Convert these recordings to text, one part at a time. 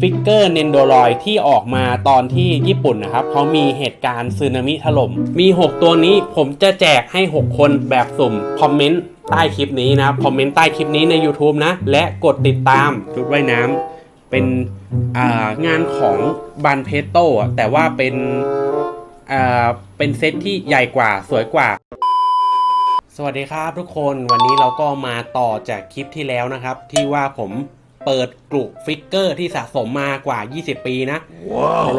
ฟิกเกอร์เนนโดรอยที่ออกมาตอนที่ญี่ปุ่นนะครับเขามีเหตุการณ์สึนามิถล่ม มี 6 ตัวนี้ผมจะแจกให้ 6 คนแบบสุ่ม คอมเมนต์ใต้คลิปนี้นะครับ คอมเมนต์ใต้คลิปนี้ใน YouTube นะ และกดติดตามชุดว่ายน้ำเป็นงานของบันเพโต้แต่ว่าเป็นเป็นเซตที่ใหญ่กว่าสวยกว่า วัสดีครับทุกคนวันนี้เราก็มาต่อจากคลิปที่แล้วนะครับ ที่ว่าผมเปิดกลุ่มฟิกเกอร์ที่สะสมมากว่า 20 ปีนะ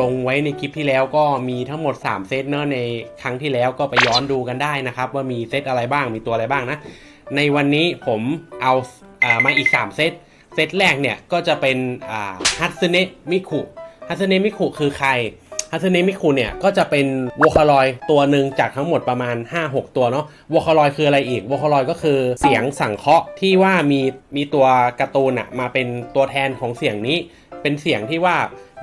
ลงไว้ในคลิปที่แล้วก็มีทั้งหมด 3 เซตเนอะในครั้งที่แล้วก็ไปย้อนดูกันได้นะครับ ว่ามีเซตอะไรบ้างมีตัวอะไรบ้างนะ ในวันนี้ผมเอาอามาอีก 3 เซตเซตแรกเนี่ยก็จะเป็นฮัตสึเนะมิคุฮัตสึเนะมิคุคือใคร ฮัตสึเนมิคุเนี่ยก็จะเป็นวอคารอยตัวหนึ่งจากทั้งหมดประมาณ 5-6 ตัวเนาะวอคารอยคืออะไรอีกวอคารอยก็คือเสียงสังเคราะห์ที่ว่ามีมีตัวการ์ตูนอะมาเป็นตัวแทนของเสียงนี้ เป็นเสียงที่ว่า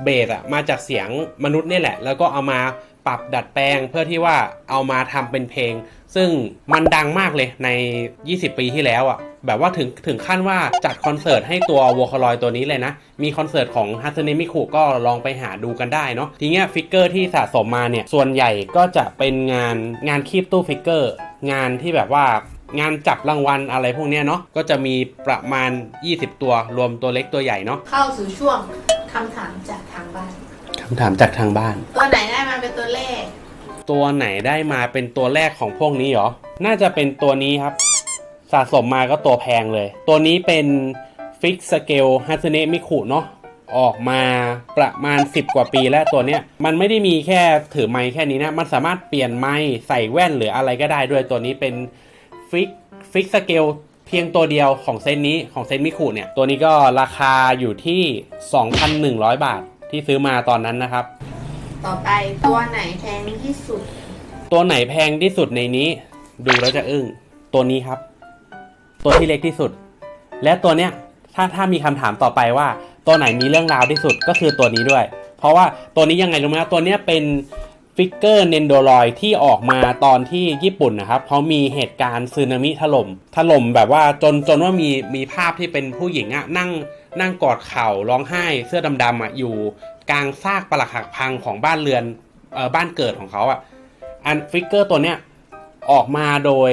เบสอะมาจากเสียงมนุษย์เนี่ยแหละ แล้วก็เอามาปรับดัดแปลงเพื่อที่ว่าเอามาทำเป็นเพลง ซึ่งมันดังมากเลยใน 20 ปีที่แล้วอะ แบบว่าถึงถึงขั้นว่าจัดคอนเสิร์ตให้ตัววอคลอยตัวนี้เลยนะ มีคอนเสิร์ตของฮัตสึเนมิคุก็ลองไปหาดูกันได้เนาะทีเนี้ยฟิกเกอร์ที่สะสมมาเนี่ย ส่วนใหญ่ก็จะเป็นงานงานคีบตู้ฟิกเกอร์ งานที่แบบว่างานจับรางวัลอะไรพวกเนี้ยเนาะก็จะมีประมาณ 20 ตัวรวมตัวเล็กตัวใหญ่เนาะเข้าสู่ช่วงคำถามจากทางบ้านคำถามจากทางบ้าน ตัวไหนได้มาเป็นตัวเลข ตัวไหนได้มาเป็นตัวแรกของพวกนี้เหรอ น่าจะเป็นตัวนี้ครับ สะสมมาก็ตัวแพงเลย ตัวนี้เป็นฟิกสเกลฮัต u เนะมิคุเนาะออกมาประมาณ 10 กว่าปีแล้วตัวเนี้ยมันไม่ได้มีแค่ถือไม้แค่นี้นะ มันสามารถเปลี่ยนไม้ใส่แว่นหรืออะไรก็ได้ด้วยตัวนี้เป็นฟิกฟิกสเกลเพียงตัวเดียวของเซนนี้ของเซนมิคุเนี่ย ตัวนี้ก็ราคาอยู่ที่ 2,100 บาทที่ซื้อมาตอนนั้นนะครับ ต่อไปตัวไหนแพงที่สุด ตัวไหนแพงที่สุดในนี้ ดูแล้วจะอึ้งตัวนี้ครับ ตัวที่เล็กที่สุด และตัวเนี้ยถ้าถ้ามีคำถามต่อไปว่า ตัวไหนมีเรื่องราวที่สุดก็คือตัวนี้ด้วย เพราะว่าตัวนี้ยังไงรู้ไหมตัวเนี้ยเป็นฟิกเกอร์เนนโดรอยที่ออกมาตอนที่ญี่ปุ่นนะครับเขามีเหตุการณ์สึนามิถล่มถล่มแบบว่าจนจนว่ามีมีภาพที่เป็นผู้หญิงอะนั่งนั่งกอดเข่าร้องไห้เสื้อดำๆอะอยู่กลางซากปรักหักพังของบ้านเรือนเออบ้านเกิดของเขาอะอันฟิกเกอร์ตัวเนี้ย ออกมาโดย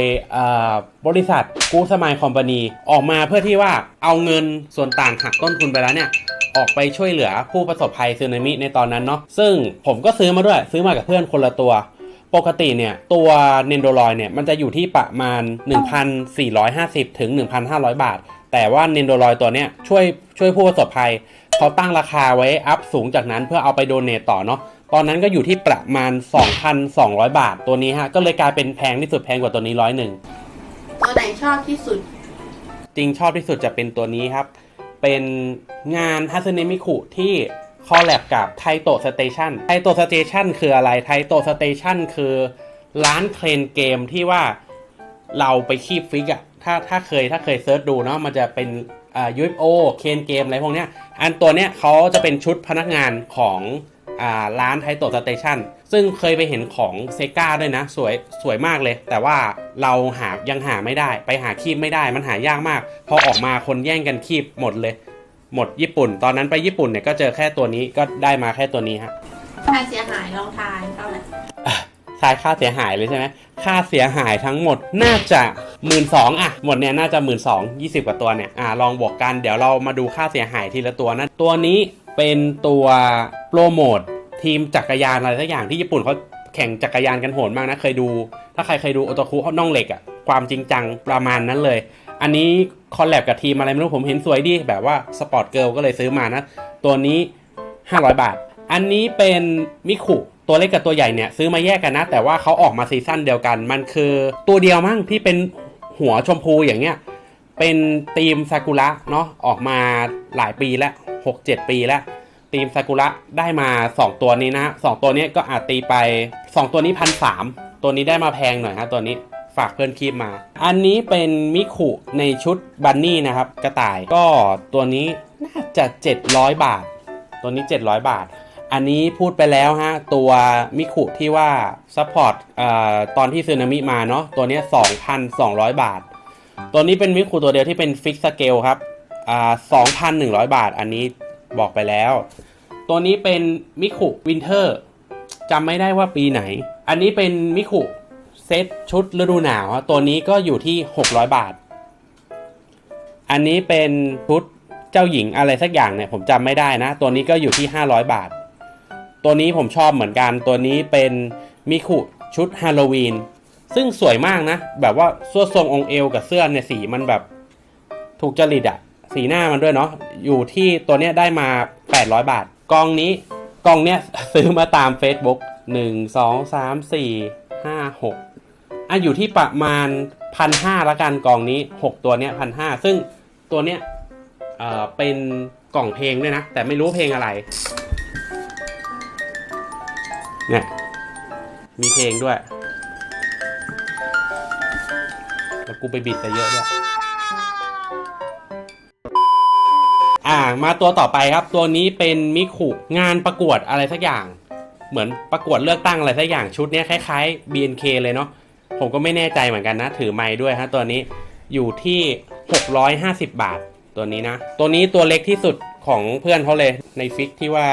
บริษัทกูสมายคอมพานีออกมาเพื่อที่ว่าเอาเงินส่วนต่างหักต้นทุนไปแล้วเนี่ยออกไปช่วยเหลือผู้ประสบภัยสึนามิในตอนนั้นเนาะซึ่งผมก็ซื้อมาด้วยซื้อมากับเพื่อนคนละตัว ปกติเนี่ย ตัวเนนโดรอยเนี่ย มันจะอยู่ที่ประมาณ 1,450 ถึง 1,500 บาท แต่ว่าเนนโดรอยตัวเนี้ยช่วยช่วยผู้ประสบภัย เขาตั้งราคาไว้อัพสูงจากนั้นเพื่อเอาไปโดเนตต่อเนาะ ตอนนั้นก็อยู่ที่ประมาณ 2,200 บาทตัวนี้ฮะ ก็เลยกลายเป็นแพงที่สุดแพงกว่าตัวนี้ร้อยหนึ่งตัวไหนชอบที่สุด จริงชอบที่สุดจะเป็นตัวนี้ครับ เป็นงานฮั s เนมิคุที่คอลแลบกับไทโตสเตชันไทโตสเตชันคืออะไรไทโตสเตชันคือร้านเทรนเกมที่ว่าเราไปคีบฟิกอะถ้าถ้าเคยถ้าเคยเซิร์ชดูเนาะมันจะเป็นอ่า UFO เคนเกมอะไรพวกเนี้ย อันตัวเนี้ยเขาจะเป็นชุดพนักงานของอ่า ร้านไทโตสเตชันซึ่งเคยไปเห็นของเซกาด้วยนะ สวยสวยมากเลย แต่ว่าเราหายังหาไม่ได้ ไปหาคีบไม่ได้มันหายากมาก พอออกมาคนแย่งกันคีบหมดเลย หมดญี่ปุ่น ตอนนั้นไปญี่ปุ่นเนี่ยก็เจอแค่ตัวนี้ก็ได้มาแค่ตัวนี้ฮะค่าเสียหายลองทายเท่าไหร่ทายค่าเสียหายเลยใช่ไหมค่าเสียหายทั้งหมดน่าจะหมื่นสองอะหมดเนี่ยน่าจะหมื่นสองยี่สิบกว่าตัวเนี่ย อ่าลองบวกกัน เดี๋ยวเรามาดูค่าเสียหายทีละตัวนะ ตัวนี้ เป็นตัวโปรโมททีมจักรยานอะไรสักอย่างที่ญี่ปุ่นเขาแข่งจักรยานกันโหดมากนะ เคยดู ถ้าใครเคยดูโอตาคุน่องเหล็กอะความจริงจังประมาณนั้นเลย อันนี้คอลแลบกับทีมอะไรไม่รู้ผมเห็นสวยดี แบบว่าสปอร์ตเกิลก็เลยซื้อมานะ ตัวนี้ 500 บาท อันนี้เป็นมิคุตัวเล็กกับตัวใหญ่เนี่ยซื้อมาแยกกันนะ แต่ว่าเขาออกมาซีซั่นเดียวกัน มันคือตัวเดียวมั้งที่เป็นหัวชมพูอย่างเงี้ย เป็นทีมซากุระเนาะออกมาหลายปีแล้ว6-7ปีแล้วทีมซากุระได้มา 2 ตัวนี้นะสองตัวนี้ก็อาจตีไป 2 ตัวนี้พันสามตัวนี้ได้มาแพงหน่อยฮะตัวนี้ฝากเพื่อนคีบมา อันนี้เป็นมิคุในชุดบันนี่นะครับ กระต่ายก็ตัวนี้น่าจะ 700 บาท ตัวนี้ 700 บาท อันนี้พูดไปแล้วฮะ ตัวมิคุที่ว่าซัพพอร์ตตอนที่ซึนามิมาเนาะตัวนี้ 2,200 บาท ตัวนี้เป็นมิคุตัวเดียวที่เป็นฟิกสเกลครับอ่า2,100บาท อันนี้บอกไปแล้ว ตัวนี้เป็นมิคุวินเทอร์จำไม่ได้ว่าปีไหน อันนี้เป็นมิคุเซตชุดฤดูหนาวอะตัวนี้ก็อยู่ที่ 600 บาท อันนี้เป็นชุดเจ้าหญิงอะไรสักอย่างเนี่ยผมจำไม่ได้นะ ตัวนี้ก็อยู่ที่ 500 บาท ตัวนี้ผมชอบเหมือนกัน ตัวนี้เป็นมิคุชุดฮาโลวีน ซึ่งสวยมากนะ แบบว่าสวดทรงองค์เอวกับเสื้อเนี่ยสีมันแบบถูกจริตอะสีหน้ามันด้วยเนาะอยู่ที่ตัวเนี้ยได้มา 800 บาท กองนี้กองเนี้ยซื้อมาตาม Facebook 1 2 3 4 5 6อะอยู่ที่ประมาณพันห้าละกันกองนี้ 6 ตัวเนี้ยพันห้าซึ่งตัวเนี้ยเอ่อเป็นกล่องเพลงด้วยนะ แต่ไม่รู้เพลงอะไรเนี่ยมีเพลงด้วย กูไปบิดซะเยอะด้วยอ่ามาตัวต่อไปครับ ตัวนี้เป็นมิคุงานประกวดอะไรสักอย่าง เหมือนประกวดเลือกตั้งอะไรสักอย่างชุดนี้คล้ายๆ BNK เลยเนาะผมก็ไม่แน่ใจเหมือนกันนะ ถือไม้ด้วยฮะตัวนี้อยู่ที่ 650 บาทตัวนี้นะ ตัวนี้ตัวเล็กที่สุดของเพื่อนเขาเลยในฟิกที่ว่า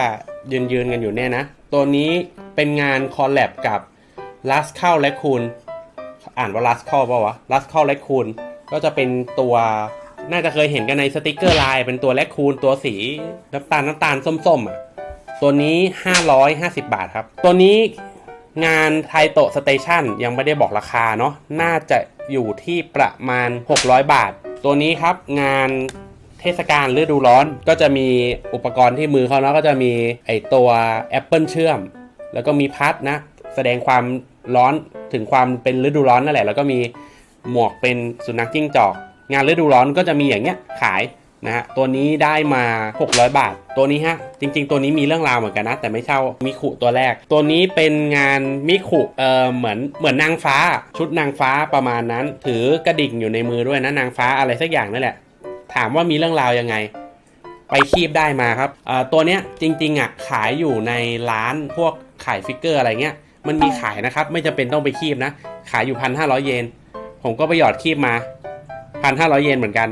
ยืนยืนๆกันอยู่เนี่ยนะ ตัวนี้เป็นงานคอลแลบกับลัสเข้าและคูณ อ่านว่าลัสเข้าป่าวะลัสเข้าและคูณก็จะเป็นตัวน่าจะเคยเห็นกันในสติกเกอร์ไลน์เป็นตัวแลคคูณตัวสีน้ำตาลน้ำตาลส้มๆอะตัวนี้ 550 บาทครับ ตัวนี้งานไทโตสเตชันยังไม่ได้บอกราคาเนาะน่าจะอยู่ที่ประมาณ 600 บาท ตัวนี้ครับงานเทศกาลฤดูร้อนก็จะมีอุปกรณ์ที่มือเขาเนาะก็จะมีไอตัวแอปเปิลเชื่อม แล้วก็มีพัดนะ แสดงความ ร้อนถึงความเป็นฤดูร้อนนั่นแหละ แล้วก็มีหมวกเป็นสุนัขจิ้งจอก งานฤดูร้อนก็จะมีอย่างเงี้ยขายนะฮะตัวนี้ได้มา 600 บาท ตัวนี้ฮะ จริง ๆ ตัวนี้มีเรื่องราวเหมือนกันนะ แต่ไม่เช่ามิคุตัวแรก ตัวนี้เป็นงานมิคุเออเหมือนเหมือนนางฟ้า ชุดนางฟ้าประมาณนั้น ถือกระดิ่งอยู่ในมือด้วยนะนางฟ้าอะไรสักอย่างนั่นแหละ ถามว่ามีเรื่องราวยังไง ไปคีบได้มาครับเอ่อตัวเนี้ยจริงๆอะขายอยู่ในร้านพวกขายฟิกเกอร์อะไรเงี้ย มันมีขายนะครับ ไม่จำเป็นต้องไปคีบนะ ขายอยู่พันห้าร้อยเยน ผมก็ไปหยอดคีบมาพันห้าร้อยเยนเหมือนกัน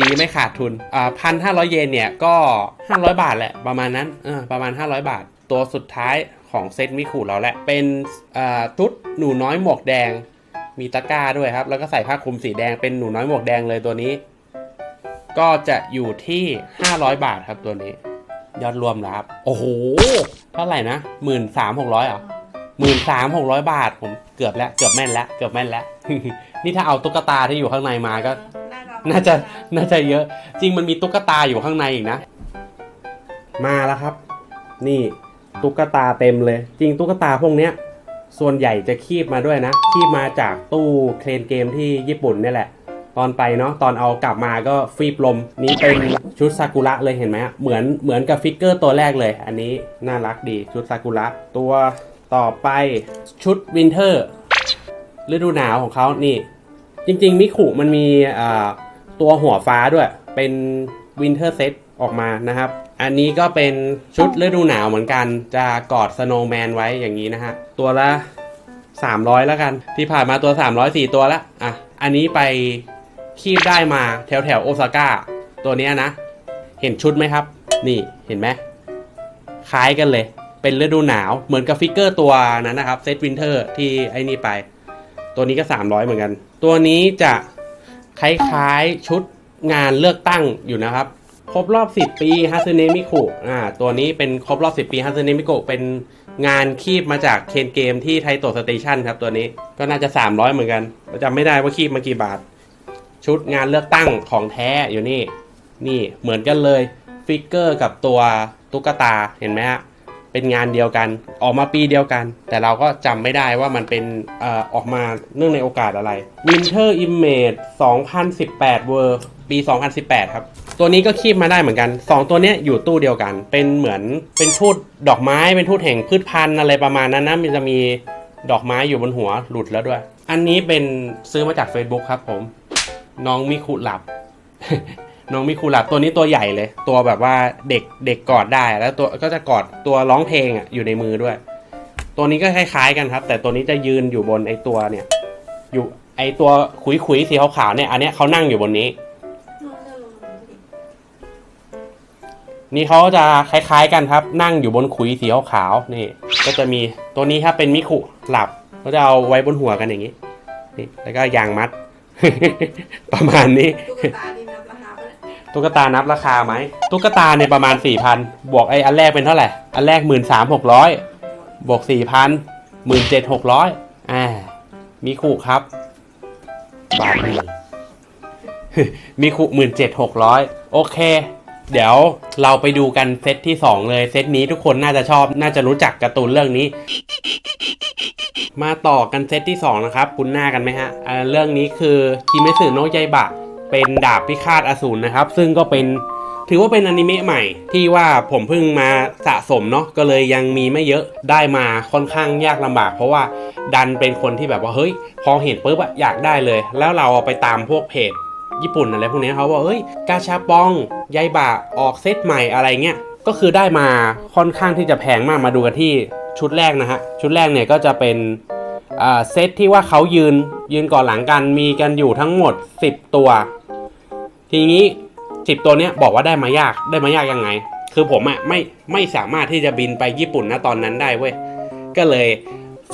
ดีไม่ขาดทุนอ่าพันห้าร้อยเยนเนี่ยก็ห้าร้อยบาทแหละประมาณนั้นเออประมาณห้าร้อยบาท ตัวสุดท้ายของเซตมิคูเราแหละ เป็นอ่าชุดหนูน้อยหมวกแดง มีตะกร้าด้วยครับ แล้วก็ใส่ผ้าคลุมสีแดงเป็นหนูน้อยหมวกแดงเลยตัวนี้ ก็จะอยู่ที่500บาทครับตัวนี้ ยอดรวมแล้วครับ โอ้โห เท่าไหร่นะหมื่นสามหกร้อยอะ หมื่นสามหกร้อยบาท ผมเกือบแล้วเกือบแม่นแล้วเกือบแม่นแล้ว นี่ถ้าเอาตุ๊กตาที่อยู่ข้างในมาก็ น่าจะน่าจะเยอะ จริงมันมีตุ๊กตาอยู่ข้างในอีกนะ มาแล้วครับ นี่ตุ๊กตาเต็มเลย จริงตุ๊กตาพวกเนี้ย ส่วนใหญ่จะคีบมาด้วยนะคีบมาจากตู้เคลนเกมที่ญี่ปุ่นเนี่ยแหละ ตอนไปเนาะตอนเอากลับมาก็ฟีบลม นี่เป็นชุดซากุระเลยเห็นไหมเหมือนเหมือนกับฟิกเกอร์ตัวแรกเลย อันนี้น่ารักดีชุดซากุระตัว ต่อไปชุดวินเทอร์ฤดูหนาวของเขานี่ จริงๆ มิคุมันมีตัวหัวฟ้าด้วย เป็นวินเทอร์เซตออกมานะครับ อันนี้ก็เป็นชุดฤดูหนาวเหมือนกัน จะกอดสโนว์แมนไว้อย่างนี้นะฮะ ตัวละ 300 แล้วกัน ที่ผ่านมาตัว 300 4 ตัวละอะ อันนี้ไปคีบได้มาแถวแถวโอซาก้าตัวนี้นะ เห็นชุดไหมครับ นี่เห็นไหมคล้ายกันเลย เป็นฤดูหนาวเหมือนกับฟิกเกอร์ตัวนั้นนะครับเซตวินเทอร์ที่ไอ้นี่ไป ตัวนี้ก็ 300 เหมือนกัน ตัวนี้จะคล้ายๆชุดงานเลือกตั้งอยู่นะครับ ครบรอบ 10 ปีฮัสเนมิคุอ่าตัวนี้เป็นครบรอบ 10 ปีฮัสเนมิคุเป็นงานคีบมาจากเคนเกมที่ไทโตสเตชันครับตัวนี้ก็น่าจะ 300 เหมือนกันจำไม่ได้ว่าคีบมากี่บาท ชุดงานเลือกตั้งของแท้อยู่นี่ นี่เหมือนกันเลยฟิกเกอร์กับตัวตุ๊กตาเห็นไหมฮะ เป็นงานเดียวกัน ออกมาปีเดียวกัน แต่เราก็จำไม่ได้ว่ามันเป็นอออกมาเนื่องในโอกาสอะไร Winter Image 2018 w o r l d ปี 2018 ครับ ตัวนี้ก็คีบมาได้เหมือนกัน 2 ตัวนี้อยู่ตู้เดียวกัน เป็นเหมือนเป็นทูตดอกไม้ เป็นทูตแห่งพืชพันธุ์อะไรประมาณนั้นนะมันจะมีดอกไม้อยู่บนหัวหลุดแล้วด้วย อันนี้เป็นซื้อมาจาก Facebook ครับผม น้องมิคุหลับ น้องมิคุหลับตัวนี้ตัวใหญ่เลย ตัวแบบว่าเด็กเด็กกอดได้แล้วตัวก็จะกอดตัวร้องเพลงอะอยู่ในมือด้วย ตัวนี้ก็คล้ายๆกันครับ แต่ตัวนี้จะยืนอยู่บนไอตัวเนี่ย อยู่ไอตัวขุยขุยสีขาวๆเนี่ยอันเนี้ยเขานั่งอยู่บนนี้ นี่เขาจะคล้ายๆกันครับ นั่งอยู่บนขุยสีขาวๆนี่ ก็จะมีตัวนี้ครับเป็นมิคุหลับก็จะเอาไว้บนหัวกันอย่างนี้นี่แล้วก็ยางมัด ประมาณนี้ ตุ๊กตาที่ ตุ๊กตานับราคาไหมตุ๊กตาเนี่ยประมาณ4ี่พันบวกไออันแรกเป็นเท่าไหร่ อันแรกหมื่นสามหกร้อยบวกสี่พันหมื่นเจ็ดหกร้อยอ่า มีขู่ครับ บาทหนึ่งมีขู่หมื่นเจ็ดหกร้อยโอเค เดี๋ยวเราไปดูกันเซตที่ 2 เลย เซตนี้ทุกคนน่าจะชอบ น่าจะรู้จักการ์ตูนเรื่องนี้ มาต่อกันเซตที่ 2 นะครับ คุ้นหน้ากันไหมฮะเรื่องนี้คือคิเมสึโนะยายบะ เป็นดาบพิฆาตอสูรนะครับ ซึ่งก็เป็นถือว่าเป็นอนิเมะใหม่ที่ว่าผมเพิ่งมาสะสมเนาะก็เลยยังมีไม่เยอะได้มาค่อนข้างยากลำบาก เพราะว่าดันเป็นคนที่แบบว่าเฮ้ย พอเห็นปุ๊บอะอยากได้เลย แล้วเราเอาไปตามพวกเพจญี่ปุ่นอะไรพวกนี้เขาบอกเอ้ยกาชาปองยายบะออกเซตใหม่อะไรเงี้ยก็คือได้มาค่อนข้างที่จะแพงมากมาดูกันที่ชุดแรกนะฮะชุดแรกเนี่ยก็จะเป็นเซตที่ว่าเขายืนยืนก่อนหลังกันมีกันอยู่ทั้งหมด 10 ตัว ทีนี้สิบตัวเนี้ยบอกว่าได้มายากได้มายากยังไง คือผมอะไม่ไม่สามารถที่จะบินไปญี่ปุ่นนะตอนนั้นได้เว้ยก็เลย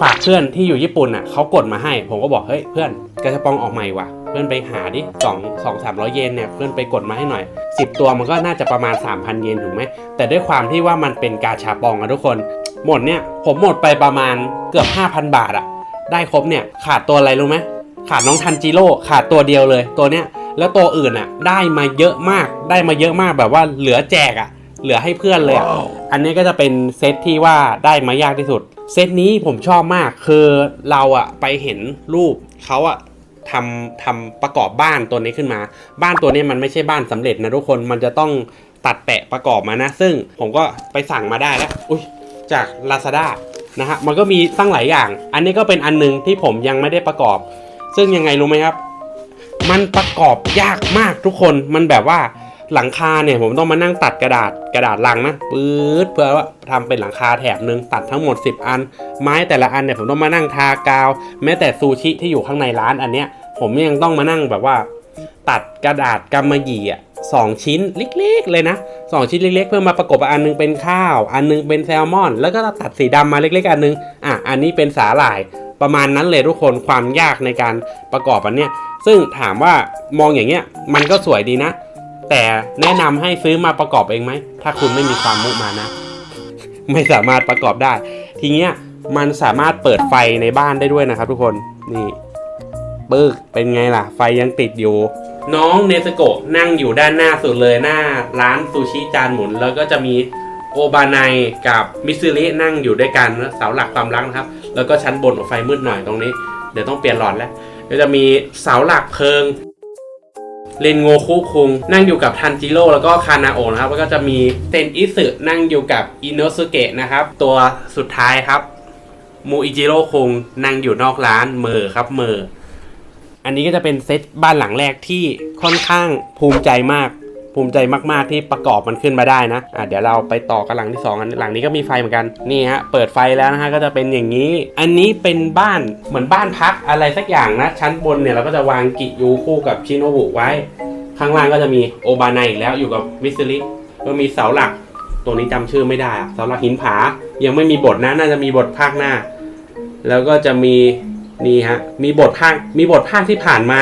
ฝากเพื่อนที่อยู่ญี่ปุ่นอะเขากดมาให้ ผมก็บอกเฮ้ยเพื่อนกระชปองออกใหม่ว่ะ เพื่อนไปหาดิสองสองสามร้อยเยนเนี่ยเพื่อนไปกดมาให้หน่อยสิบตัวมันก็น่าจะประมาณ3,000เยนถูกไหมแต่ด้วยความที่ว่ามันเป็นกาชาปองอะทุกคนหมดเนี่ยผมหมดไปประมาณเกือบ5,000บาทอะได้ครบเนี่ยขาดตัวอะไรรู้ไหมขาดน้องทันจิโร่ขาดตัวเดียวเลยตัวเนี้ย แล้วตัวอื่นอะ ได้มาเยอะมากได้มาเยอะมากแบบว่าเหลือแจกอะ เหลือให้เพื่อนเลยอะอันนี้ก็จะเป็นเซตที่ว่าได้มายากที่สุด เซตนี้ผมชอบมากคือเราอะไปเห็นรูปเขาอะทำทำประกอบบ้านตัวนี้ขึ้นมา บ้านตัวนี้มันไม่ใช่บ้านสำเร็จนะทุกคนมันจะต้องตัดแปะประกอบมานะ ซึ่งผมก็ไปสั่งมาได้แล้วอุ้ยจาก Lazada นะฮะมันก็มีตั้งหลายอย่าง อันนี้ก็เป็นอันหนึงที่ผมยังไม่ได้ประกอบ ซึ่งยังไงรู้ไหมครับ มันประกอบยากมากทุกคนมันแบบว่าหลังคาเนี่ยผมต้องมานั่งตัดกระดาษกระดาษลังนะปื๊ดเพื่อว่าทำเป็นหลังคาแถบหนึ่งตัดทั้งหมด 10 อัน ไม้แต่ละอันเนี่ยผมต้องมานั่งทากาว แม้แต่ซูชิที่อยู่ข้างในร้านอันเนี้ย ผมยังต้องมานั่งแบบว่า ตัดกระดาษกำมะหยี่อะสองชิ้นเล็กๆ เลยนะสองชิ้นเล็กๆ เพื่อมาประกบอันหนึงเป็นข้าว อันหนึงเป็นแซลมอน แล้วก็ตัดสีดำมาเล็กๆ อันหนึงอะอันนี้เป็นสาหร่าย ประมาณนั้นเลยทุกคนความยากในการประกอบอันเนี้ยซึ่งถามว่ามองอย่างเงี้ยมันก็สวยดีนะ แต่แนะนำให้ซื้อมาประกอบเองไหม ถ้าคุณไม่มีความมุมานะ ไม่สามารถประกอบได้ ทีเนี้ยมันสามารถเปิดไฟในบ้านได้ด้วยนะครับ ทุกคนนี่ปึ๊กเป็นไงล่ะ ไฟยังติดอยู่ น้องเนสโกะนั่งอยู่ด้านหน้าสุดเลยหน้าร้านซูชิจานหมุนแล้วก็จะมี บานายกับมิซึรินั่งอยู่ด้วยกันเสาหลักความรักนะครับ แล้วก็ชั้นบนไฟมืดหน่อยตรงนี้ เดี๋ยวต้องเปลี่ยนหลอดแล้วก็จะมีเสาหลักเพลิงเรนโงคุคุง นั่งอยู่กับทันจิโร่แล้วก็คานาโอนะครับแล้วก็จะมีเซนอิสึนั่งอยู่กับอินโนสุเกะนะครับ ตัวสุดท้ายครับมูอิจิโร่คุงนั่งอยู่นอกร้านเมอครับเมออันนี้ก็จะเป็นเซตบ้านหลังแรกที่ค่อนข้างภูมิใจมาก ภูมิใจมากๆที่ประกอบมันขึ้นมาได้นะอะเดี๋ยวเราไปต่อกันหลังที่สองอันหลังนี้ก็มีไฟเหมือนกันนี่ฮะเปิดไฟแล้วนะฮะก็จะเป็นอย่างนี้ อันนี้เป็นบ้านเหมือนบ้านพักอะไรสักอย่างนะ ชั้นบนเนี่ยเราก็จะวางกิยูคู่กับชิโนบุไว้ ข้างล่างก็จะมีโอบานายอีกแล้วอยู่กับมิสลิก็มีเสาหลัก ตัวนี้จำชื่อไม่ได้อะเสาหลักหินผา ยังไม่มีบทนะน่าจะมีบทภาคหน้า แล้วก็จะมีนี่ฮะมีบทภาคมีบทภาคที่ผ่านมา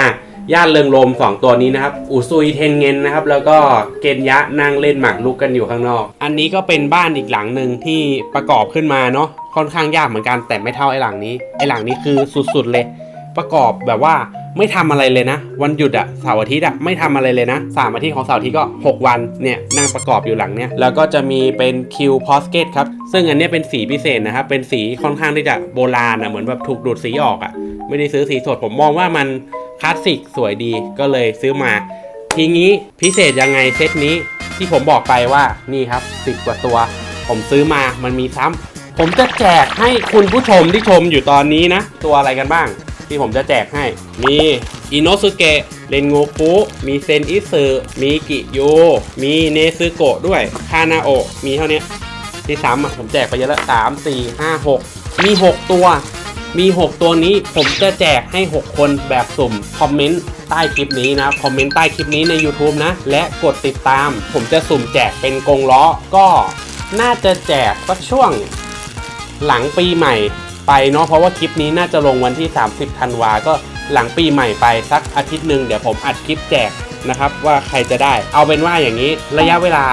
ย่านเริงรมสองตัวนี้นะครับอุซุยเทนเงินนะครับ แล้วก็เกนยะนั่งเล่นหมากรุกกันอยู่ข้างนอก อันนี้ก็เป็นบ้านอีกหลังหนึ่งที่ประกอบขึ้นมาเนาะค่อนข้างยากเหมือนกันแต่ไม่เท่าไอหลังนี้ ไอหลังนี้คือสุดๆเลย ประกอบแบบว่าไม่ทำอะไรเลยนะ วันหยุดอะเสาร์อาทิตย์อะไม่ทำอะไรเลยนะสามอาทิตย์ของเสาร์อาทิตย์ก็ 6 วันเนี่ยนั่งประกอบอยู่หลังเนี่ยแล้วก็จะมีเป็นคิวพอสเกตครับ ซึ่งอันนี้เป็นสีพิเศษนะครับ เป็นสีค่อนข้างที่จะโบราณอะเหมือนแบบถูกดูดสีออกอะไม่ได้ซื้อสีสดผมมองว่ามัน คลาสสิกสวยดีก็เลยซื้อมา ทีนี้พิเศษยังไงเซตนี้ที่ผมบอกไปว่านี่ครับสิบกว่าตัว ผมซื้อมามันมีซ้ำผมจะแจกให้คุณผู้ชมที่ชมอยู่ตอนนี้นะ ตัวอะไรกันบ้าง ที่ผมจะแจกให้ มีอินโนสุเกะเรนโงคุมีเซนอิสึมีกิโย มีเนซึโกะด้วยคานาโอะมีเท่านี้ที่ซ้ำผมแจกไปเยอะแล้วสามสี่ห้าหกมีหกตัว มี 6 ตัวนี้ผมจะแจกให้ 6 คนแบบสุ่ม คอมเมนต์ใต้คลิปนี้นะ คอมเมนต์ใต้คลิปนี้ใน YouTube นะ และกดติดตาม ผมจะสุ่มแจกเป็นกงล้อ ก็น่าจะแจกสักช่วงหลังปีใหม่ไปเนาะเพราะว่าคลิปนี้น่าจะลงวันที่ 30ธันวาก็หลังปีใหม่ไปสักอาทิตย์หนึ่งเดี๋ยวผมอัดคลิปแจกนะครับว่าใครจะได้ เอาเป็นว่าอย่างนี้ระยะเวลา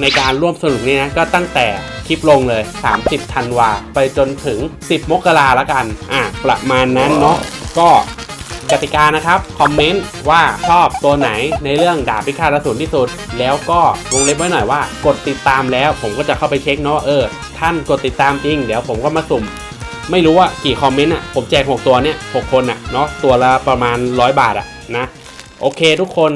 ในการร่วมสนุกนี้นะก็ตั้งแต่ ลิปลงเลย 30ธันวาไปจนถึง 10 มกราแล้วกัน อะ ประมาณนั้นเนาะก็กติกานะครับ คอมเมนต์ว่าชอบตัวไหนในเรื่องดาบพิฆาตอสูรที่สุด แล้วก็วงเล็บไว้หน่อยว่า กดติดตามแล้ว ผมก็จะเข้าไปเช็คเนาะว่าเออ ท่านกดติดตามจริง เดี๋ยวผมก็มาสุ่ม ไม่รู้ว่ากี่คอมเมนต์อะ ผมแจก 6 ตัวเนี่ย 6 คนอะเนาะตัวละประมาณ 100 บาทอะนะ โอเคทุกคน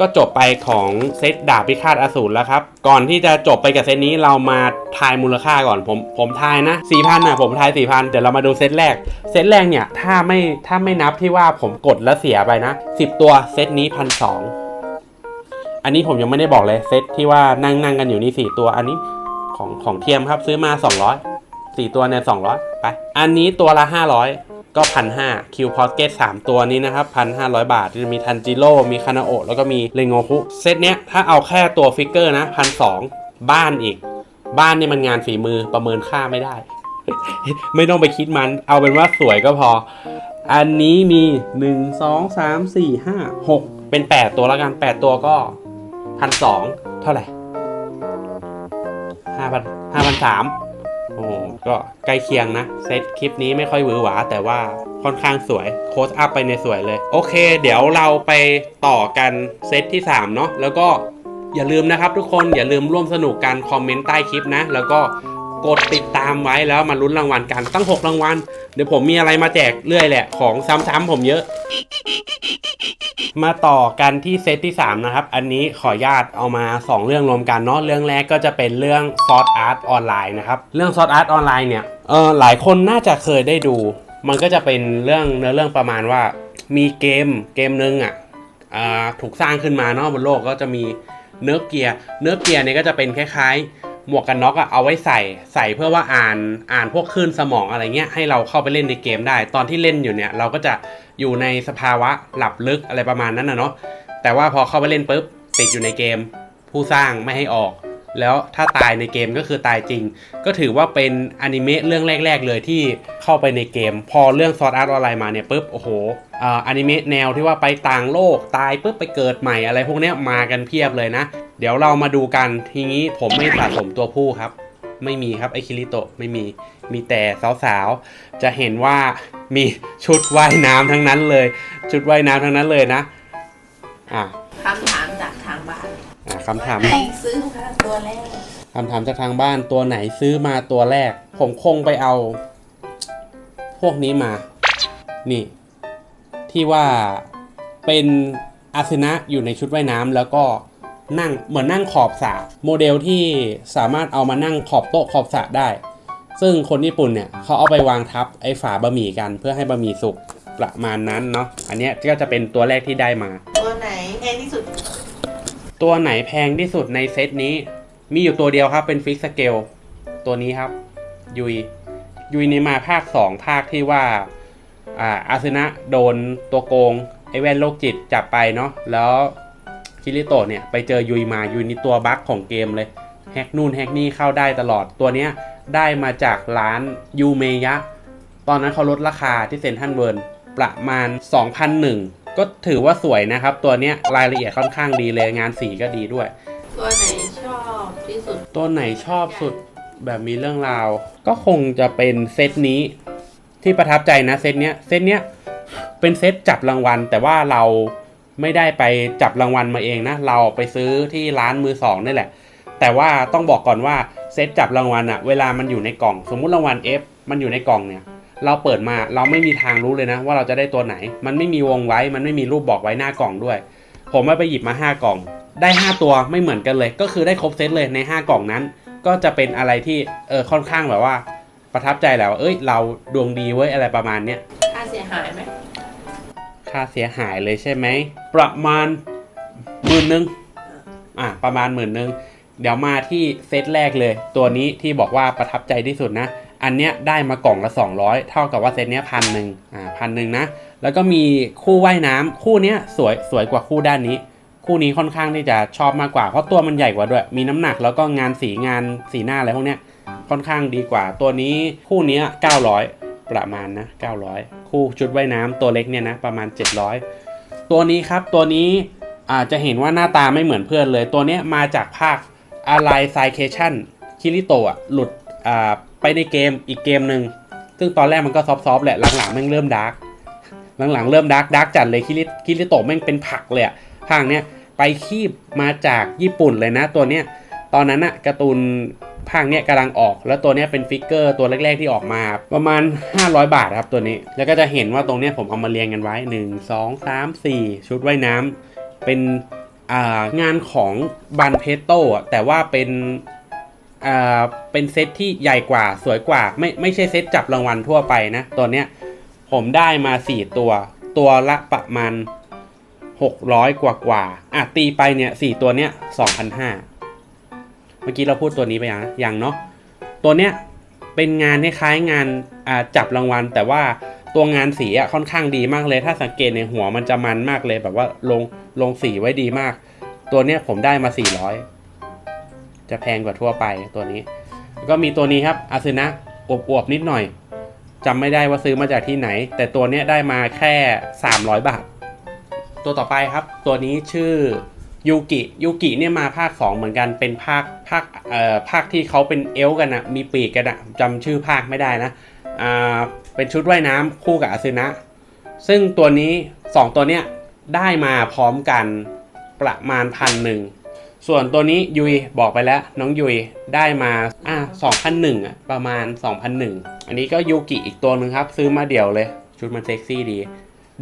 ก็จบไปของเซตดาบพิฆาตอสูรแล้วครับ ก่อนที่จะจบไปกับเซตนี้เรามาทายมูลค่าก่อนผมผมทายนะ4,000นะผมทาย4,000เดี๋ยวเรามาดูเซตแรก เซตแรกเนี่ยถ้าไม่ถ้าไม่นับที่ว่าผมกดแล้วเสียไปนะ10ตัวเซตนี้พันสองอันนี้ผมยังไม่ได้บอกเลยเซตที่ว่านั่งนั่งกันอยู่นี่4ตัวอันนี้ของของเทียมครับซื้อมา200 4ตัวเนี่ย200ไป อันนี้ตัวละ500 ก็พันห้าคิวพอสเกตสามตัวนี้นะครับพันห้าร้อยบาท จะมีทันจิโร่ มีคานาโอะแล้วก็มีเรโงคุเซตเนี้ยถ้าเอาแค่ตัวฟิกเกอร์นะพันสองบ้านอีก บ้านเนี่ยมันงานฝีมือประเมินค่าไม่ได้ ไม่ต้องไปคิดมัน เอาเป็นว่าสวยก็พอ อันนี้มี 1 2 3 4 5 6 เป็น 8 ตัวแล้วกัน 8 ตัวก็พันสองเท่าไหร่ห้าพันห้าพันสาม ก็ใกล้เคียงนะ เซตคลิปนี้ไม่ค่อยหวือหวา แต่ว่าค่อนข้างสวย โค้ชอัพไปในสวยเลย โอเค เดี๋ยวเราไปต่อกันเซตที่ 3 เนาะแล้วก็อย่าลืมนะครับทุกคนอย่าลืมร่วมสนุกกันคอมเมนต์ใต้คลิปนะ แล้วก็ กดติดตามไว้แล้วมาลุ้นรางวัลกันตั้ง 6 รางวัล เดี๋ยวผมมีอะไรมาแจกเรื่อยแหละ ของซ้ำๆผมเยอะ มาต่อกันที่เซตที่ 3 นะครับ อันนี้ขออนุญาตเอามา 2 เรื่องรวมกันเนาะเรื่องแรกก็จะเป็นเรื่องซอ r อาร์ตออนไลน์นะครับ เรื่องซอ r อาร์ตออนไลน์เนี่ยเออหลายคนน่าจะเคยได้ดู มันก็จะเป็นเรื่องเนื้อเรื่องประมาณว่ามีเกมเกมนึงอะอ่าถูกสร้างขึ้นมาเนาะบนโลกก็จะมีเนื้อเกียร์เนื้อเกียร์เนี่ยก็จะเป็นคล้ายๆ หมวกกันน็อกอะเอาไว้ใส่ใส่เพื่อว่าอ่านอ่านพวกคลื่นสมองอะไรเงี้ยให้เราเข้าไปเล่นในเกมได้ ตอนที่เล่นอยู่เนี่ยเราก็จะอยู่ในสภาวะหลับลึกอะไรประมาณนั้นนะเนาะแต่ว่าพอเข้าไปเล่นปุ๊บติดอยู่ในเกม ผู้สร้างไม่ให้ออก แล้วถ้าตายในเกมก็คือตายจริง ก็ถือว่าเป็นอนิเมะเรื่องแรก ๆ เลยที่เข้าไปในเกม พอเรื่องซอ r อาร์ตออนไลน์มาเนี่ยปุ๊บโอ้โหออนิเมะแนวที่ว่าไปต่างโลกตายปุ๊บไปเกิดใหม่อะไรพวกนี้มากันเพียบเลยนะ เดี๋ยวเรามาดูกันทีนี้ผมไม่สะสมตัวผู้ครับ ไม่มีครับไอคิริโตะไม่มีมีแต่สาวๆ จะเห็นว่ามีชุดว่ายน้ำทั้งนั้นเลย ชุดว่ายน้ำทั้งนั้นเลยนะอะคำถามจากทางบ้านอะคำถามไหนซื้อมาตัวแรกคำถามจากทางบ้านตัวไหนซื้อมาตัวแรก ผมคงไปเอา พวกนี้มา นี่ ที่ว่าเป็นอาสนะอยู่ในชุดว่ายน้ำแล้วก็ นั่งเหมือนนั่งขอบสระโมเดลที่สามารถเอามานั่งขอบโต๊ะขอบสระได้ ซึ่งคนญี่ปุ่นเนี่ยเขาเอาไปวางทับไอ้ฝาบะหมี่กันเพื่อให้บะหมี่สุกประมาณนั้นเนาะอันเนี้ยก็จะเป็นตัวแรกที่ได้มา ตัวไหนแพงที่สุด ตัวไหนแพงที่สุดในเซตนี้ มีอยู่ตัวเดียวครับเป็นฟิกสเกลตัวนี้ครับ ยุย ยุยนี่มาภาค 2 ภาคที่ว่าอ่าอาซึนะโดนตัวโกง ไอแว่นโรคจิตจับไปเนาะแล้ว คิริโตะเนี่ยไปเจอยุยมายุยนี่ตัวบั๊กของเกมเลยแฮกนู่นแฮกนี่เข้าได้ตลอดตัวเนี้ยได้มาจากร้านยูเมยะ ตอนนั้นเขาลดราคาที่เซ็นทรัลเวิร์ประมาณ 2,001 ก็ถือว่าสวยนะครับ ตัวเนี้ยรายละเอียดค่อนข้างดีเลยงานสีก็ดีด้วย ตัวไหนชอบที่สุด ตัวไหนชอบสุดแบบมีเรื่องราว ก็คงจะเป็นเซตนี้ที่ประทับใจนะเซตเนี้ยเซตเนี้ยเป็นเซตจับรางวัล แต่ว่าเรา ไม่ได้ไปจับรางวัลมาเองนะ เราไปซื้อที่ร้านมือสองนี่แหละ แต่ว่าต้องบอกก่อนว่าเซตจับรางวัลอะเวลามันอยู่ในกล่อง สมมุติรางวัล F มันอยู่ในกล่องเนี่ย เราเปิดมาเราไม่มีทางรู้เลยนะ ว่าเราจะได้ตัวไหน มันไม่มีวงไว้ มันไม่มีรูปบอกไว้หน้ากล่องด้วย ผมไปหยิบมา 5 กล่อง ได้ 5 ตัวไม่เหมือนกันเลย ก็คือได้ครบเซตเลยใน 5 กล่องนั้น ก็จะเป็นอะไรที่เออค่อนข้างแบบว่า ประทับใจแล้วเอ้ย เราดวงดีเว้ยอะไรประมาณเนี้ยค่าเสียหายไหม ค่าเสียหายเลยใช่ไหม ประมาณหมื่นหนึ่งอะประมาณหมื่นหนึ่งเดี๋ยวมาที่เซตแรกเลย ตัวนี้ที่บอกว่าประทับใจที่สุดนะ อันเนี้ยได้มากล่องละ 200 เท่ากับว่าเซตเนี้ยพันหนึ่งอ่าพันหนึ่งนะ แล้วก็มีคู่ว่ายน้ำคู่เนี้ยสวยสวยกว่าคู่ด้านนี้ คู่นี้ค่อนข้างที่จะชอบมากกว่า เพราะตัวมันใหญ่กว่าด้วย มีน้ำหนักแล้วก็งานสีงานสีหน้าอะไรพวกเนี้ยค่อนข้างดีกว่าตัวนี้คู่นี้900 ประมาณนะ900 คู่ชุดว่ายน้ำตัวเล็กเนี่ยนะประมาณ 700 ตัวนี้ครับตัวนี้อาจจะเห็นว่าหน้าตาไม่เหมือนเพื่อนเลย ตัวเนี้ยมาจากภาคอะไรไซเคชันคิริโตะหลุดไปในเกมอีกเกมหนึ่งซึ่งตอนแรกมันก็ซอฟๆแหละหลังๆแม่งเริ่มดาร์กหลังๆเริ่มดาร์กดาร์กจัดเลยคิริคิริโตะแม่งเป็นผักเลยอะภาคเนี้ยไปคีบมาจากญี่ปุ่นเลยนะตัวเนี้ยตอนนั้นอะการ์ตูน ภาคเนี้ยกำลังออก แล้วตัวเนี้ยเป็นฟิกเกอร์ตัวแรก ๆที่ออกมาประมาณ 500 บาทครับตัวนี้ แล้วก็จะเห็นว่าตรงเนี้ยผมเอามาเรียงกันไว้ 1 2 3 4 ชุดว่ายน้ำเป็นางานของบันเพโต้แต่ว่าเป็นเป็นเซตที่ใหญ่กว่าสวยกว่า ไม่ไม่ใช่เซตจับรางวัลทั่วไปนะ ตัวเนี้ยผมได้มา 4 ตัว ตัวละประมาณ 600 กว่ากว่าอะตีไปเนี่ย 4 ตัวเนี้ย2,500 มื่อกี้เราพูดตัวนี้ไปยังนะยังเนาะตัวเนี้ยเป็นงานคล้ายงานจับรางวัล แต่ว่าตัวงานสีอะค่อนข้างดีมากเลย ถ้าสังเกตในหัวมันจะมันมากเลย แบบว่าลงลงสีไว้ดีมาก ตัวเนี้ยผมได้มา 400 จะแพงกว่าทั่วไปตัวนี้ ก็มีตัวนี้ครับอาซึนะอวบๆนิดหน่อยจำไม่ได้ว่าซื้อมาจากที่ไหน แต่ตัวเนี้ยได้มาแค่ 300 บาท ตัวต่อไปครับ ตัวนี้ชื่อ ยูกิยูกิเนี่ยมาภาค 2 เหมือนกันเป็นภาคภาคเอ่อภาคที่เขาเป็นเอลกันอะมีปีกกันอะจำชื่อภาคไม่ได้นะอ่าเป็นชุดว่ายน้ำคู่กับอาซึนะ ซึ่งตัวนี้ 2 ตัวเนี้ยได้มาพร้อมกันประมาณพันหนึ่งส่วนตัวนี้ยุยบอกไปแล้วน้องยุยได้มาอะ2,001อะประมาณ 2,001 อันนี้ก็ยูกิอีกตัวหนึ่งครับ ซื้อมาเดี่ยวเลย ชุดมันเซ็กซี่ดี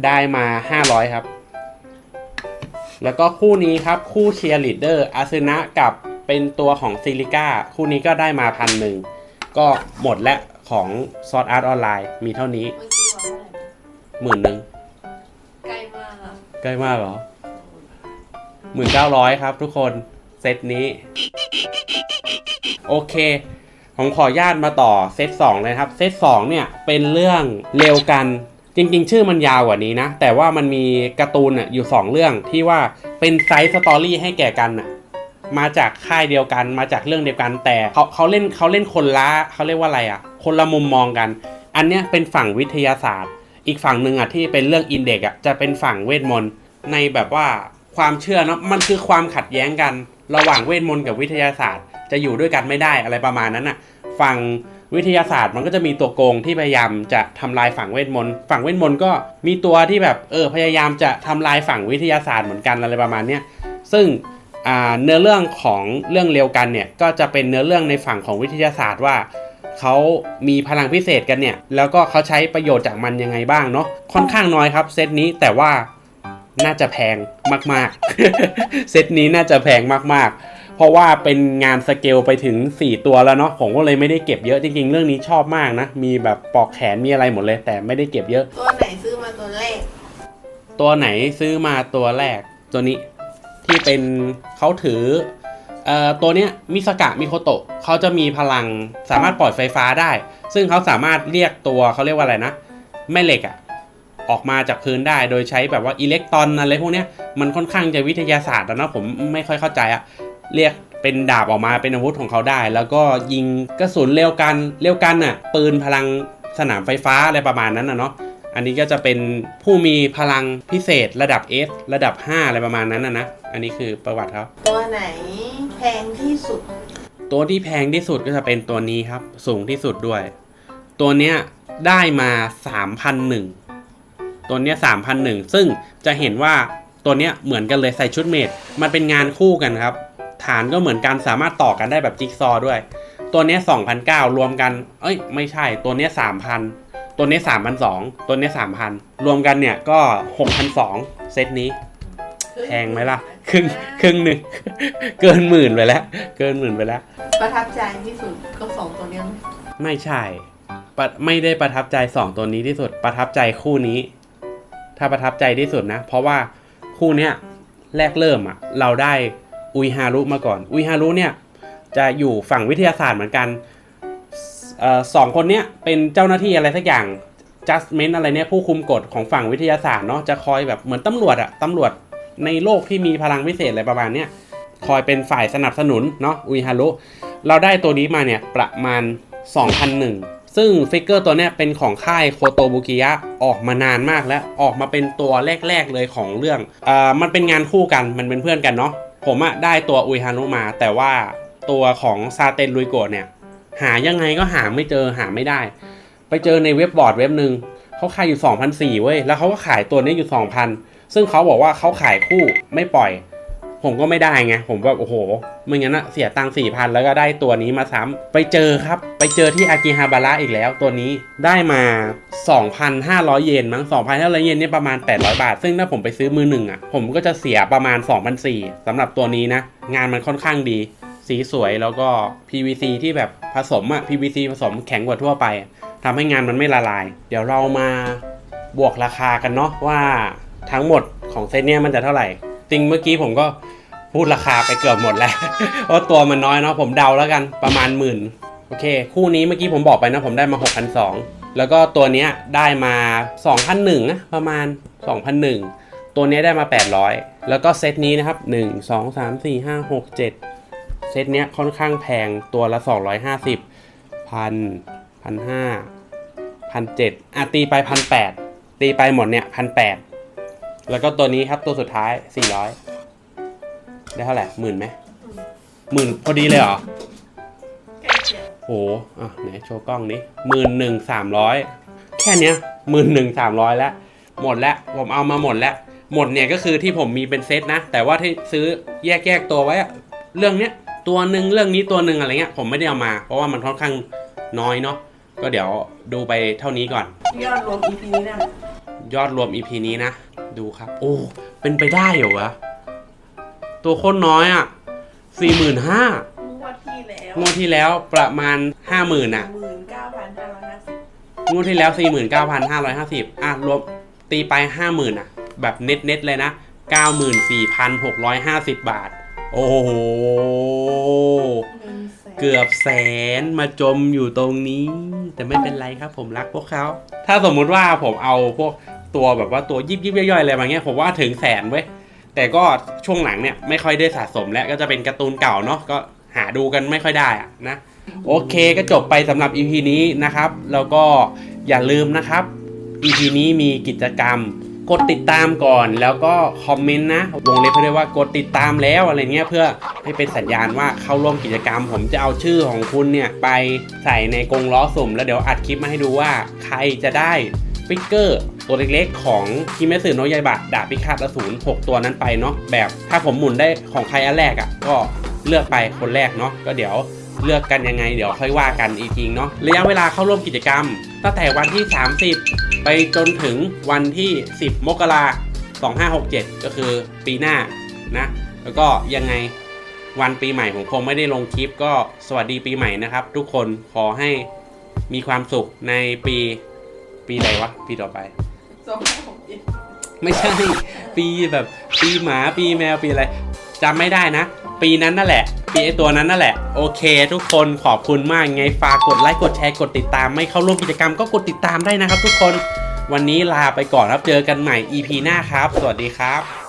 ได้มา 500 ครับ แล้วก็คู่นี้ครับ คู่เชียร์ลีดเดอร์อาซึนะกับเป็นตัวของซิลิก้าคู่นี้ก็ได้มาพันหนึ่งก็หมดและของซอ r อาร์ตออนไลน์มีเท่านี้เมื่อกี้บอกเท่าไหร่หมื่นหนึ่งใกล้มากอะใกล้มากเหรอหมื่นเก้าร้อยครับทุกคนเซตนี้ โอเค ผมขออนุญาตมาต่อเซต2เลยครับ เซต2เนี่ยเป็นเรื่องเร็วกัน จริงๆ ชื่อมันยาวกว่านี้นะ แต่ว่ามันมีการ์ตูนอะอยู่ 2 เรื่องที่ว่าเป็นไซส์สตอรี่ให้แก่กันอะมาจากค่ายเดียวกันมาจากเรื่องเดียวกันแต่เขาเขาเล่นเขาเล่นคนละเขาเรียกว่าอะไรอะ คนละมุมมองกัน อันเนี้ยเป็นฝั่งวิทยาศาสตร์ อีกฝั่งหนึ่งอะที่เป็นเรื่องอินเด็กอะจะเป็นฝั่งเวทมนต์ในแบบว่าความเชื่อเนอะมันคือความขัดแย้งกัน ระหว่างเวทมนต์กับวิทยาศาสตร์ จะอยู่ด้วยกันไม่ได้อะไรประมาณนั้นอะ ฝั่ง วิทยาศาสตร์มันก็จะมีตัวโกงที่พยายามจะทำลายฝั่งเวทมนต์ฝั่งเวทมนต์ก็มีตัวที่แบบเออพยายามจะทำลายฝั่งวิทยาศาสตร์เหมือนกันอะไรประมาณเนี้ยซึ่งเนื้อเรื่องของเรื่องเรียวกันเนี่ยก็จะเป็นเนื้อเรื่องในฝั่งของวิทยาศาสตร์ว่าเขามีพลังพิเศษกันเนี่ย แล้วก็เขาใช้ประโยชน์จากมันยังไงบ้างเนาะค่อนข้างน้อยครับเซตนี้แต่ว่าน่าจะแพงมาก ๆ เซตนี้น่าจะแพงมากๆ เพราะว่าเป็นงานสเกลไปถึง 4 ตัวแล้วเนาะผมก็เลยไม่ได้เก็บเยอะจริงๆ เรื่องนี้ชอบมากนะ มีแบบปอกแขนมีอะไรหมดเลย แต่ไม่ได้เก็บเยอะ ตัวไหนซื้อมาตัวแรก ตัวไหนซื้อมาตัวแรก ตัวนี้ที่เป็นเขาถือเอ่อตัวเนี้ยมิสกะมิโคโตะเขาจะมีพลังสามารถปล่อยไฟฟ้าได้ ซึ่งเขาสามารถเรียกตัวเขาเรียกว่าอะไรนะแม่เหล็กอะออกมาจากพื้นได้โดยใช้แบบว่าอิเล็กตรอนอะไรพวกเนี้ยมันค่อนข้างจะวิทยาศาสตร์อะนะผมไม่ค่อยเข้าใจอะ เรียกเป็นดาบออกมาเป็นอาวุธของเขาได้ แล้วก็ยิงกระสุนเร็วกันเร็วกันอะปืนพลังสนามไฟฟ้าอะไรประมาณนั้นนะเนาะอันนี้ก็จะเป็นผู้มีพลังพิเศษระดับ S ระดับ 5 อะไรประมาณนั้นนะนะ อันนี้คือประวัติครับ ตัวไหนแพงที่สุด ตัวที่แพงที่สุดก็จะเป็นตัวนี้ครับ สูงที่สุดด้วย ตัวเนี้ยได้มา3,001ตัวเนี้ย3,001ซึ่งจะเห็นว่าตัวเนี้ยเหมือนกันเลยใส่ชุดเมดมันเป็นงานคู่กันครับ ฐานก็เหมือนกันสามารถต่อกันได้แบบจิ๊กซอว์ด้วย ตัวเนี้ย2,009รวมกัน เอ้ย ไม่ใช่ตัวเนี้ย3,000 ตัวเนี้ย3,002ตัวเนี้ย3,000 รวมกันเนี่ยก็6,002เซตนี้แพงไหมล่ะ ครึ่งครึ่งหนึ่ง เกินหมื่นไปแล้ว เกินหมื่นไปแล้ว ประทับใจที่สุดก็สองตัวเนี้ยไม่ใช่ปะไม่ได้ประทับใจสองตัวนี้ที่สุด ประทับใจคู่นี้ ถ้าประทับใจที่สุดนะ เพราะว่าคู่เนี้ยแรกเริ่มอะเราได้ อุยฮารุมาก่อน อุยฮารุเนี่ยจะอยู่ฝั่งวิทยาศาสตร์เหมือนกันสเอ่อสองคนเนี้ยเป็นเจ้าหน้าที่อะไรสักอย่าง judgment อะไรเนี่ยผู้คุมกฎของฝั่งวิทยาศาสตร์เนาะจะคอยแบบเหมือนตำรวจอะตำรวจในโลกที่มีพลังพิเศษอะไรประมาณเนี้ยคอยเป็นฝ่ายสนับสนุนเนาะอุยฮารุเราได้ตัวนี้มาเนี่ยประมาณ 2001 ซึ่งฟิกเกอร์ตัวเนี้ยเป็นของค่ายโคโตบุกิยะออกมานานมากแล้วออกมาเป็นตัวแรก ๆเลยของเรื่องอ่ามันเป็นงานคู่กันมันเป็นเพื่อนกันเนาะ ผมอะได้ตัวอุยฮานุมา แต่ว่าตัวของซาเตนลุยโกะเนี่ย หายังไงก็หาไม่เจอหาไม่ได้ ไปเจอในเว็บบอร์ดเว็บหนึ่งเขาขายอยู่ 2,004เว้ยแล้วเขาก็ขายตัวนี้อยู่ 2,000 ซึ่งเขาบอกว่าเขาขายคู่ไม่ปล่อย ผมก็ไม่ได้ไง ผมแบบโอ้โหไม่งั้นอะเสียตังค์4,000แล้วก็ได้ตัวนี้มาซ้ำไปเจอครับ ไปเจอที่อากิฮาบาระอีกแล้วตัวนี้ได้มา 2,500 เยนมั้ง2,500 เยนเนี่ยประมาณ 800 บาท ซึ่งถ้าผมไปซื้อมือหนึ่งอะผมก็จะเสียประมาณ 2,400สำหรับตัวนี้นะ งานมันค่อนข้างดี สีสวยแล้วก็ PVC ที่แบบผสมอะ PVC ผสมแข็งกว่าทั่วไปทำให้งานมันไม่ละลาย เดี๋ยวเรามาบวกราคากันเนาะว่าทั้งหมดของเซตเนี้ยมันจะเท่าไหร่ จริงเมื่อกี้ผมก็พูดราคาไปเกือบหมดแล้ว เพราะตัวมันน้อยเนาะผมเดาแล้วกันประมาณหมื่นโอเค คู่นี้เมื่อกี้ผมบอกไปนะผมได้มา 6,200 แล้วก็ตัวเนี้ยได้มา 2,001นะประมาณ 2,001 ตัวเนี้ยได้มา 800 แล้วก็เซตนี้นะครับ 1 2 3 4 5 6 7 เซตเนี้ยค่อนข้างแพงตัวละ 250พันพันห้าพันเจ็ดอะตีไปพันแปดตีไปหมดเนี่ยพันแปด แล้วก็ตัวนี้ครับตัวสุดท้าย 400 ได้เท่าไหร่หมื่นไหมหมื่นพอดีเลยเหรอใกล้เคียงโหอะไหนโชว์กล้องนี้หมื่นหนึ่งสามร้อยแค่เนี้ยหมื่นหนึ่งสามร้อยแล้ว หมดแล้วผมเอามาหมดแล้ว หมดเนี่ยก็คือที่ผมมีเป็นเซตนะ แต่ว่าที่ซื้อแยกแยกๆตัวไว้อะเรื่องเนี้ยตัวหนึ่งเรื่องนี้ตัวหนึ่งอะไรเงี้ยผมไม่ได้เอามา เพราะว่ามันค่อนข้างน้อยเนาะก็เดี๋ยวดูไปเท่านี้ก่อน ยอดรวม EP นี้นะยอดรวม EP นี้นะ ดูครับ โอ้ เป็นไปได้เหรอวะ ตัวโคนน้อยอะสี่หมื่นห้างวดที่แล้วงวดที่แล้วประมาณห้าหมื่นอะหมื่นเก้าพันห้าร้อยห้าสิบงวดที่แล้ว49,550อะรวมตีไป50,000อะ แบบเน็ตเน็ตๆเลยนะ94,650บาท โอ้โหเงินแสนเกือบแสนมาจมอยู่ตรงนี้ แต่ไม่เป็นไรครับผมรักพวกเขา ถ้าสมมุติว่าผมเอาพวก ตัวแบบว่าตัวยิบยิบย่อยๆอะไรมาเงี้ยผมว่าถึงแสนเว้ยแต่ก็ช่วงหลังเนี่ยไม่ค่อยได้สะสมแล้วก็จะเป็นการ์ตูนเก่าเนาะก็หาดูกันไม่ค่อยได้อะนะโอเคก็จบไปสำหรับ EP นี้นะครับ แล้วก็อย่าลืมนะครับ EP นี้มีกิจกรรม กดติดตามก่อน แล้วก็คอมเมนต์นะวงเล็บให้ด้วยว่ากดติดตามแล้วอะไรเงี้ยเพื่อให้เป็นสัญญาณว่าเข้าร่วมกิจกรรม ผมจะเอาชื่อของคุณเนี่ยไปใส่ในกรงล้อสุ่ม แล้วเดี๋ยวอัดคลิปมาให้ดูว่าใครจะได้ ฟิกเกอร์ตัวเล็กๆ ของคิเมสึโนยายบะดาบพิฆาตอสูร6ตัวนั้นไปเนาะแบบถ้าผมหมุนได้ของใครอันแรกอะ่ะก็เลือกไปคนแรกเนาะก็เดี๋ยวเลือกกันยังไงเดี๋ยวค่อยว่ากันอีกทีเนาะระยะเวลาเข้าร่วมกิจกรรม ตั้งแต่วันที่ 30 ไปจนถึงวันที่ 10 มกราคม2567 ก็คือปีหน้านะแล้วก็ยังไงวันปีใหม่ผมคงไม่ได้ลงคลิปก็สวัสดีปีใหม่นะครับ ทุกคนขอให้มีความสุขในปี ปีใดวะ ปีต่อไป สองห้าหกเจ็ดไม่ใช่ ปีแบบปีหมาปีแมวปีอะไรจำไม่ได้นะ ปีนั้นนั่นแหละ ปีไอตัวนั้นนั่นแหละ โอเค ทุกคนขอบคุณมากไงฝากกดไลค์กดแชร์กดติดตาม ไม่เข้าร่วมกิจกรรมก็กดติดตามได้นะครับ ทุกคนวันนี้ลาไปก่อนครับเจอกันใหม่ EP หน้าครับ สวัสดีครับ